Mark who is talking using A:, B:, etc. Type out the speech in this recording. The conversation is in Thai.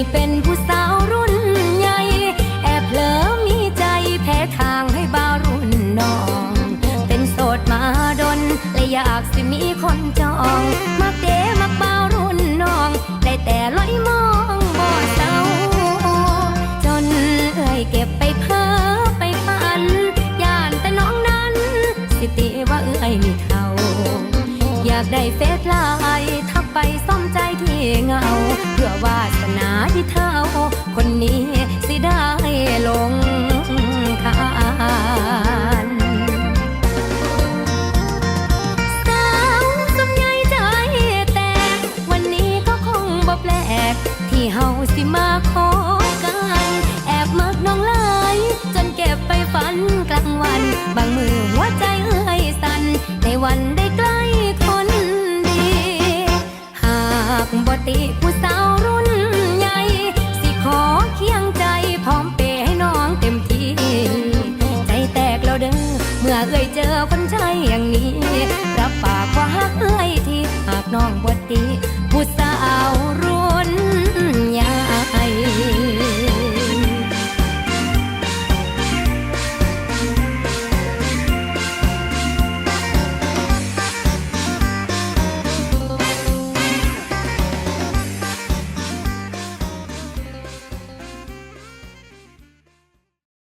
A: นี่เป็นผู้สาวรุ่นใหญ่ แอบเลิมมีใจแพ้ทางให้บ่าวรุ่นน้อง เป็นโสดมาดน และอยากสิมีคนจอง มักเดมากบ่าวรุ่นน้อง ได้แต่ลอยมองบ่เศร้าจนเอ่ยเก็บไปเพ้อไปฝัน ย่านแต่น้องนั้น สิติว่าเอ่ยมีเขาอยากได้เฟซไลน์ทักไปซ่อมใจที่เงา เพื่อว่า เฮาสิมาขอกัน แอบมักน้องลายจนเก็บไปฝันกลางวัน บางมือหัวใจเอ้ยสั่นในวันได้ใกล้คนดี หากบ่ติผู้สาวรุ่นใหญ่ สิขอเคียงใจพร้อมเปย์ให้น้องเต็มที่ ใจแตกแล้วเด้อเมื่อเอ่ยเจอคนใช่อย่างนี้ รับปากว่าหักเอ่ยที่หากน้องบ่ติผู้สาว